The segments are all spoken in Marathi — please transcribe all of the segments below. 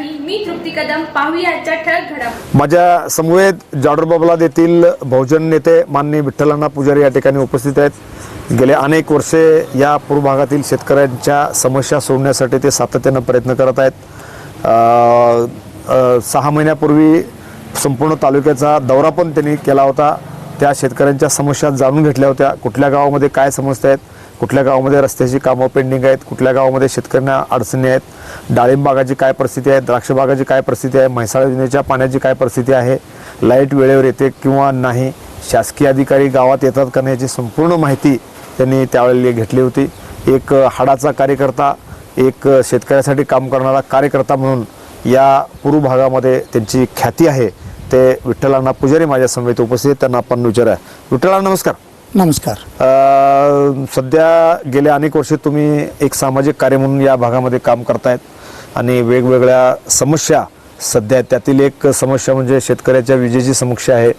मी तृप्ती कदम पाहूया ठळक घडामोडी. माझ्या समवेत जाडरबाबला येथील बहुजन नेते माननीय विठ्ठलांना पुजारी या ठिकाणी उपस्थित आहेत. गेले अनेक वर्षे या पूर्व भागातील शेतकऱ्यांच्या समस्या सोडण्यासाठी ते सातत्यानं प्रयत्न करत आहेत. सहा महिन्यापूर्वी संपूर्ण तालुक्याचा दौरा पण त्यांनी केला होता. त्या शेतकऱ्यांच्या समस्या जाणून घेतल्या होत्या. कुठल्या गावामध्ये काय समस्या आहेत? कुठल्या गावामध्ये रस्त्याची कामं पेंडिंग आहेत कुठल्या गावामध्ये शेतकऱ्यांना अडचणी आहेत डाळिंब बागाची काय परिस्थिती आहे द्राक्ष बागाची काय परिस्थिती आहे म्हैसाळ योजनेच्या पाण्याची काय परिस्थिती आहे लाइट वेळेवर येते किंवा नाही शासकीय अधिकारी गावात येतात का नाही याची संपूर्ण माहिती त्यांनी त्यावेळी घेतली होती. एक हाडाचा कार्यकर्ता एक शेतकऱ्यासाठी काम करणारा कार्यकर्ता म्हणून या पूर्व भागामध्ये त्यांची ख्याती आहे. ते विठ्ठलांना पुजारी माझ्या समेत उपस्थित त्यांना आपण विचारा विठ्ठला नमस्कार. नमस्कार. अ, सध्या गेल्या अनेक वर्षे तुम्ही एक सामाजिक कार्य म्हणून या भागामध्ये काम करतायत आणि वेगवेगळ्या समस्या सध्या. त्यातील एक समस्या म्हणजे शेतकऱ्याच्या विजेची समस्या आहे.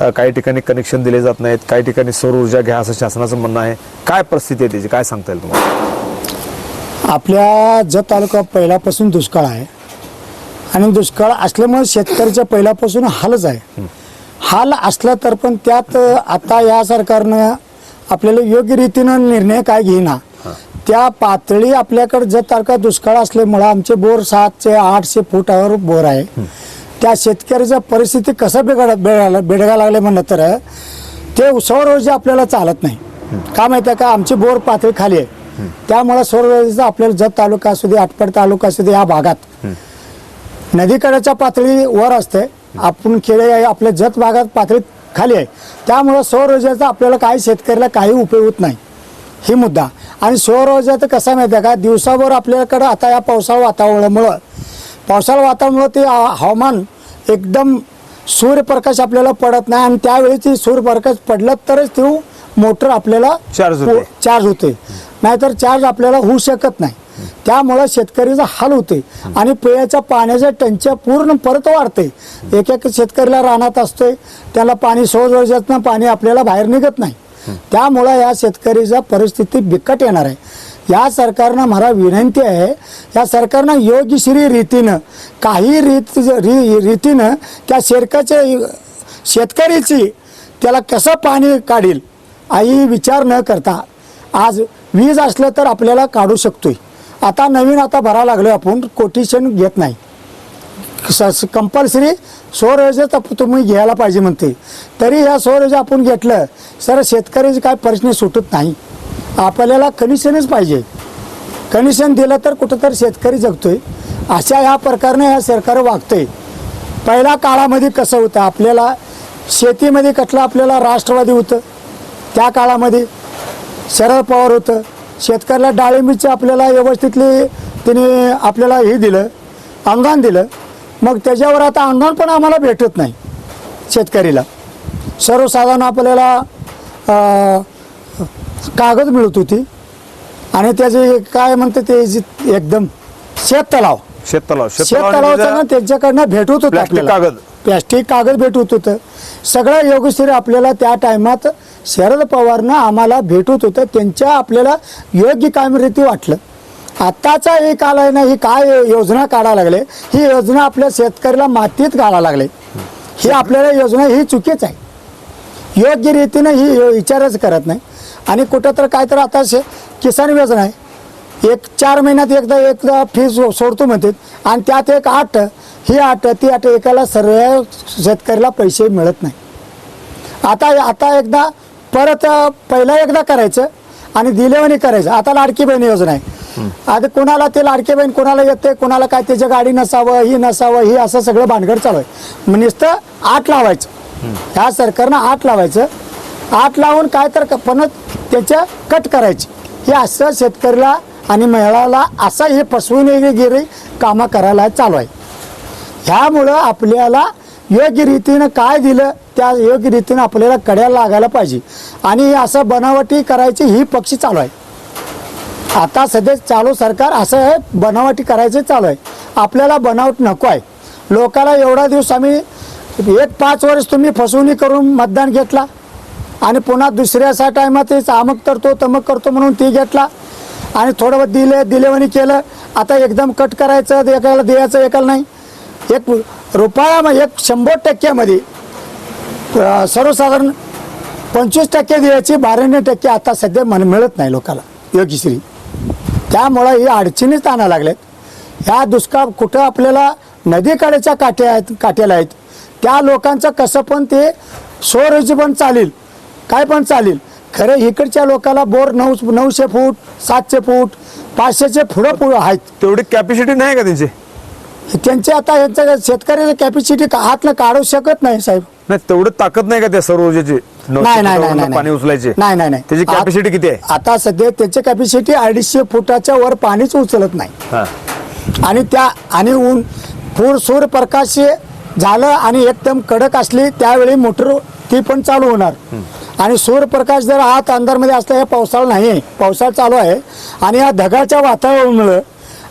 अ, काही ठिकाणी कनेक्शन दिले जात नाहीत. काही ठिकाणी सौर ऊर्जा घ्या असं शासनाचं म्हणणं आहे. काय परिस्थिती आहे त्याची? काय सांगता येईल तुम्हाला? आपल्या जत तालुका पहिल्यापासून दुष्काळ आहे. आणि दुष्काळ असल्यामुळे शेतकऱ्याच्या पहिल्यापासून हालच आहे. हाल असला तर पण त्यात आता या सरकारनं आपल्याला योग्य रीतीनं निर्णय काय घेईना. त्या पातळी आपल्याकडे जत तालुका दुष्काळ असल्यामुळं आमचे बोर सातशे आठशे फुटावर बोर आहे. त्या शेतकऱ्याच्या परिस्थिती कसं बिघड बिघडायला बिघडायला लागले म्हणलं तर ते सौर ऊर्जा आपल्याला चालत नाही. का माहिती आहे का? आमची बोर पातळी खाली आहे. त्यामुळं सौर ऊर्जेचा आपल्याला जत तालुका असू दे आटपाड तालुका असू दे या भागात. नदीकडेच्या पातळी वर असते. आपण खेडे आहे आपल्या जत भागात पातळी खाली आहे. त्यामुळं सौर ऊर्जेचा आपल्याला काही शेतकऱ्याला काही उपयोग होत नाही. ही मुद्दा. आणि सौर ऊर्जा तर कसं माहिती आहे का? दिवसाभर आपल्याकडं आता या पावसाळा वातावरणामुळं पावसाळा वातावरणामुळं ते हवामान एकदम सूर्यप्रकाश आपल्याला पडत नाही आणि त्यावेळी ती सूर्यप्रकाश पडला तरच तो मोटर आपल्याला होते. चार्ज होते नाहीतर चार्ज आपल्याला होऊ शकत नाही. त्यामुळं शेतकरीचा हाल होते आणि पिण्याच्या पाण्याच्या टंच्या पूर्ण परत वाढते एक एक शेतकऱ्याला रानात असतोय त्याला पाणी सौर ऊर्जेतनं पाणी आपल्याला बाहेर निघत नाही. त्यामुळं या शेतकरीचा परिस्थिती बिकट येणार आहे. या सरकारनं मला विनंती आहे या सरकारनं योग्यश्री रीतीनं काही रीत री रीतीनं त्या शेरकाच्या शेतकरीची त्याला कसं पाणी काढील आई विचार न करता आज वीज असलं तर आपल्याला काढू शकतोय. आता नवीन आता भरावं लागलो आपण कोटेशन घेत नाही. कंपल्सरी सौर तर तुम्ही घ्यायला पाहिजे म्हणते. तरी ह्या सौर आपण घेतलं सर शेतकऱ्याचे काय प्रश्न सुटत नाही. आपल्याला कमिशनच पाहिजे. कमिशन दिलं तर कुठंतरी शेतकरी जगतोय. अशा ह्या प्रकारने ह्या सरकार वागतंय. पहिल्या काळामध्ये कसं होतं आपल्याला शेतीमध्ये कठलं आपल्याला राष्ट्रवादी होतं. त्या काळामध्ये शरद पवार होतं. शेतकऱ्याला डाळिंबीचं आपल्याला व्यवस्थितली त्याने आपल्याला हे दिलं अनुदान दिलं. मग त्याच्यावर आता अनुदान पण आम्हाला भेटत नाही शेतकरीला. सर्वसाधारण आपल्याला कागद मिळत होती आणि त्याचे काय म्हणते ते एकदम शेततलाव. शेततलाव. शेततलावाचं ना त्यांच्याकडनं भेटत होतं. कागद. प्लॅस्टिक कागद भेटत होतं. सगळं योगश्री आपल्याला त्या टायमात शरद पवारनं आम्हाला भेटत होतं. त्यांच्या आपल्याला योग्य कामरीती वाटलं. आत्ताचा हे काल आहे ना ही काय योजना काढायला लागले? ही योजना आपल्या शेतकऱ्याला मातीत घालायला लागले. ही आपल्याला योजना ही चुकीच आहे. योग्य रीतीनं ही विचारच करत नाही. आणि कुठं तर काय तर आता शे किसान योजना आहे. एक चार महिन्यात एकदा एकदा फी सो- सोडतो म्हणतात आणि त्यात एक आठ ही आठ ती आठ एकाला सर्व शेतकऱ्याला पैसे मिळत नाही. आता आता एकदा परत पहिला एकदा करायचं आणि दिलेवणी करायचं. आता लाडकी बहीण योजना आहे. आता कोणाला ते लाडकी बहीण कोणाला येते कोणाला काय त्याच्या गाडी नसावं ही नसावं ही असं सगळं भानगड चालू आहे. नुसतं आठ लावायचं. ह्या सरकारनं आठ लावायचं. आठ लावून काय तर क- पण त्याच्या कट करायची. हे असं शेतकऱ्याला आणि महिलाला असं हे फसवणुकीगिरी कामं करायला चालू आहे. ह्यामुळं आपल्याला योग्य रीतीनं काय दिलं त्या योग्य रीतीनं आपल्याला कड्याला लागायला पाहिजे. आणि असं बनावटी करायची ही पक्षी चालू आहे. आता सध्या चालू सरकार असं हे बनावटी करायचं चालू आहे. आपल्याला बनावट नको आहे. लोकाला एवढा दिवस आम्ही एक पाच वर्ष तुम्ही फसवणूक करून मतदान घेतला आणि पुन्हा दुसऱ्याचा टायमात ते अमक करतो तमक करतो म्हणून ती घेतला. आणि थोडं दिले दिलेवणी केलं. आता एकदम कट करायचं एकाला द्यायचं एकाला नाही. एक रुपया एक शंभर टक्क्यामध्ये सर्वसाधारण पंचवीस टक्के द्यायची बाराण्णव टक्के आता सध्या मन मिळत नाही लोकाला योगीश्री त्यामुळं ही अडचणीच आणायला लागल्यात ह्या दुष्काळ कुठं आपल्याला नदीकडेच्या काठ्या आहेत काठ्याला आहेत त्या लोकांचं कसं पण ते स्वरोजी पण चालेल काय पण चालेल. खरं इकडच्या लोकाला बोर नऊ नऊशे फूट सातशे फूट पाचशेचे पुढं पुढं आहेत. तेवढी कॅपॅसिटी नाही का त्यांची? त्यांचे आता यांचं शेतकऱ्याची कॅपॅसिटी हातनं काढू शकत नाही साहेब. नाही तेवढी ताकद नाही का त्या सौर ऊर्जेची नाही नाही नाही फुटावरनं नाही पाणी उचलायचे? नाही नाही नाही. त्याची आत- कॅपॅसिटी किती आहे? आता सध्या त्याची कॅपॅसिटी अडीचशे फुटाच्या वर पाणीच उचलत नाही. हा. आणि त्या आणि ऊन पूर सूर्यप्रकाश झालं आणि एकदम कडक असली त्यावेळी मोटर ती पण चालू होणार. आणि सूर्यप्रकाश जर आत अंधारमध्ये असला हे पावसाळा नाही आहे पावसाळा चालू आहे. आणि या ढगाच्या वातावरणामुळं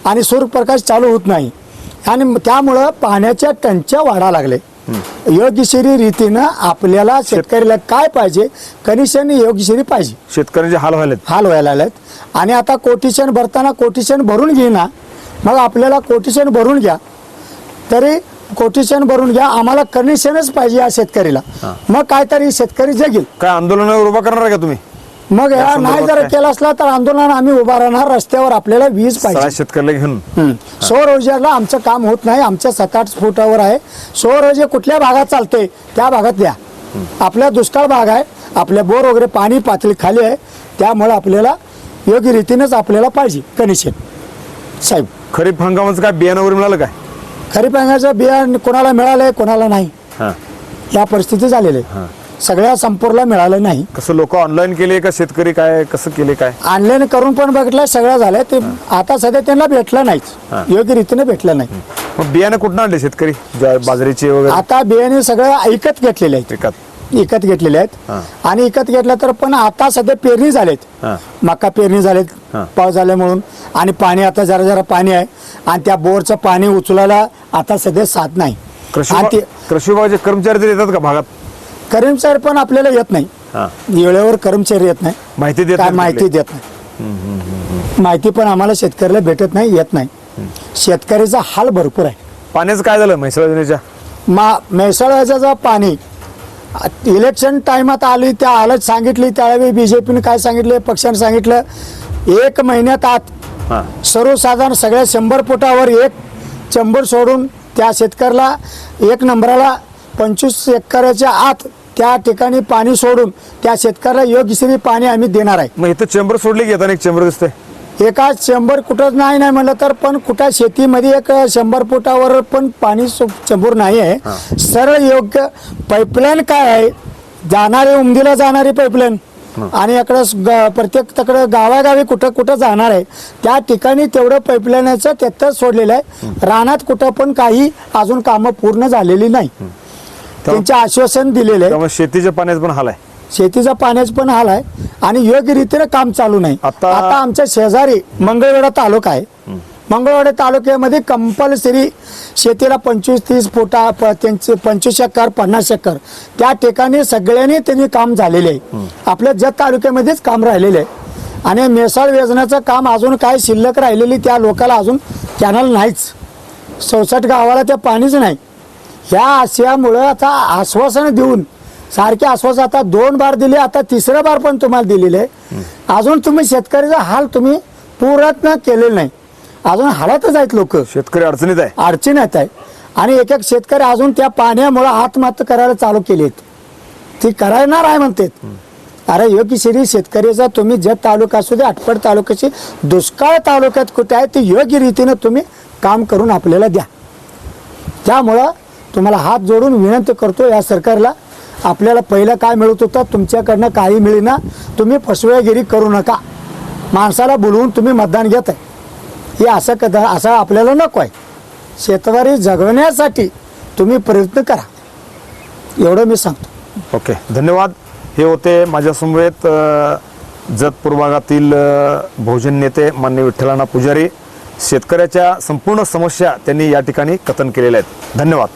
आणि सूर्यप्रकाश चालू होत नाही. आणि त्यामुळं पाण्याच्या टंच्या वाढा लागले. योग्यशीरी रीतीनं आपल्याला शेतकऱ्याला काय पाहिजे? कनिशन योग्यशीरी पाहिजे. शेतकऱ्यांचे हाल व्हायलेत. हाल व्हायला लागलेत. आणि आता कोटेशन भरताना कोटेशन भरून घेईना मग आपल्याला कोटेशन भरून घ्या. तरी कोटेशन भरून घ्या. आम्हाला कमिशनच पाहिजे या शेतकरीला. मग काहीतरी शेतकरी जगेल. काय आंदोलनावर उभा करणार आहे का तुम्ही? मग या नाही जर? केलं असला तर आंदोलन आम्ही उभा राहणार रस्त्यावर आपल्याला वीज पाहिजे. शेतकऱ्याला घेऊन. सौर ऊर्जेला आमचं काम होत नाही आमच्या सात आठ फुटावर आहे. सौर ऊर्जा कुठल्या भागात चालते त्या भागात द्या. आपल्या दुष्काळ भाग आहे आपल्या बोर वगैरे पाणी पातळी खाली आहे त्यामुळे आपल्याला योग्य रीतीनेच आपल्याला पाहिजे कनिशन साहेब. खरीप हंगामाचं काय बियाणं वगैरे मिळालं काय? खरीप हंगाचं बिया कोणाला मिळालंय कोणाला नाही. या परिस्थिती झालेली आहे. सगळ्या संपूर्ण मिळालं नाही. कसं लोक ऑनलाईन केले का शेतकरी काय कसं केले काय? ऑनलाईन करून पण बघितलं सगळं झालं ते आता सध्या त्यांना भेटलं. नाहीच. योग्य रीतीने भेटलं नाही. मग बियाणं कुठं आणले शेतकरी? बाजरीचे वगैरे? आता बियाणे सगळं ऐकत घेतलेले आहेत. पिकात विकत घेतलेले. आहेत. आणि विकत घेतलं तर पण आता सध्या पेरणी झालेत. मका पेरणी झालेत. पाऊस झाल्या म्हणून. आणि पाणी आता जरा जरा पाणी आहे. आणि त्या बोरचं पाणी उचलायला आता सध्या साथ नाही. कृषी आणि ते कृषी विभागाचे कर्मचारी तरी येतात का भागात? करीम सर पण आपल्याला येत नाही. हा. वेळेवर कर्मचारी येत नाही. माहिती देत काय नाहीत माहिती? देत नाही. माहिती पण आम्हाला शेतकऱ्याला भेटत नाही येत नाही. शेतकऱ्याचा हाल भरपूर आहे. पाण्याचं काय झालं म्हैसाळ योजनेच्या मा म्हैसाळाचं जे पाणी. आ- इलेक्शन टाइमात आली त्या आलच सांगितली त्यावेळी बीजेपीने काय सांगितले पक्षाने सांगितलं एक महिन्यात आत हा. सर्वसाधारण सगळ्या शंभर फुटावर एक चंबर सोडून त्या शेतकऱ्याला एक नंबराला पंचवीस एकराच्या आत त्या ठिकाणी पाणी सोडून त्या शेतकऱ्याला योग्यश्री पाणी आम्ही देणार आहे. मग इथं चेंबर सोडले की येताना एक चेंबर दिसतंय? एका शंभर कुठं नाही नाही म्हणलं तर पण कुठं शेतीमध्ये एक शंभर फुटावर पण पाणी सो- चंबूर नाही आहे. सरळ योग्य पाईपलाईन काय आहे? जाणारी उमदीला जाणारी पाईपलाईन. आणि इकडं स- ग- प्रत्येक तिकडं गावागावी कुठं कुठं जाणार आहे. त्या ठिकाणी तेवढं पाईपलाईनचं त्यातच सोडलेलं आहे. रानात कुठं पण काही अजून कामं पूर्ण झालेली नाही. त्यांचे आश्वासन दिलेलं आहे. त्यामुळे शेतीच्या पाण्याचं पण हाल आहे. शेतीचा पाण्याचा पण हाल आहे आणि योग्य रीतीने काम चालू नाही. आता- आता आमच्या शेजारी मंगळवेढा तालुका आहे. मंगळवेढा तालुक्यामध्ये कंपल्सरी शेतीला पंचवीस तीस फुटा प- त्यांचे पंचवीस एकर पन्नास एकर. त्या ठिकाणी सगळ्यांनी त्यांनी काम झालेले आहे. आपल्या जत तालुक्यामध्येच काम राहिलेले आहे. आणि मेसाळ योजनेचं काम अजून काय शिल्लक राहिलेली त्या लोकाला अजून कॅनल नाहीच. चौसष्ट गावाला त्या पाणीच नाही. ह्या आशयामुळं आता आश्वासन देऊन सारखे आश्वासन आता दोन बार दिले आता तिसऱ्या बार पण तुम्हाला दिलेले आहे. अजून तुम्ही शेतकऱ्याचा हाल तुम्ही पूर्ण केलेला नाही. अजून हालातच आहेत लोक. शेतकरी अडचणीत आहे. अडचण येत आहे. आणि एक एक शेतकरी अजून त्या पाण्यामुळे आत्महत्या करायला चालू केली ती करायणार आहे म्हणतात. अरे योग्य श्री शेतकऱ्याचा तुम्ही जत तालुका असू दे आटपड तालुक्याची दुष्काळ तालुक्यात कुठे आहे ते योग्य रीतीनं तुम्ही काम करून आपल्याला द्या. त्यामुळं तुम्हाला हात जोडून विनंती करतो या सरकारला आपल्याला पहिलं काय मिळत होतं तुमच्याकडनं काही मिळेना तुम्ही फसवेगिरी करू नका. माणसाला बोलवून तुम्ही मतदान घेत आहे हे असं कदा असं आपल्याला नको आहे. शेतवारी जगवण्यासाठी तुम्ही प्रयत्न करा. एवढं मी सांगतो. ओके धन्यवाद. हे होते माझ्यासमवेत जतपूर भागातील भोजन नेते मान्य विठ्ठलाना पुजारी. शेतकऱ्याच्या संपूर्ण समस्या त्यांनी या ठिकाणी कथन केलेल्या आहेत. धन्यवाद.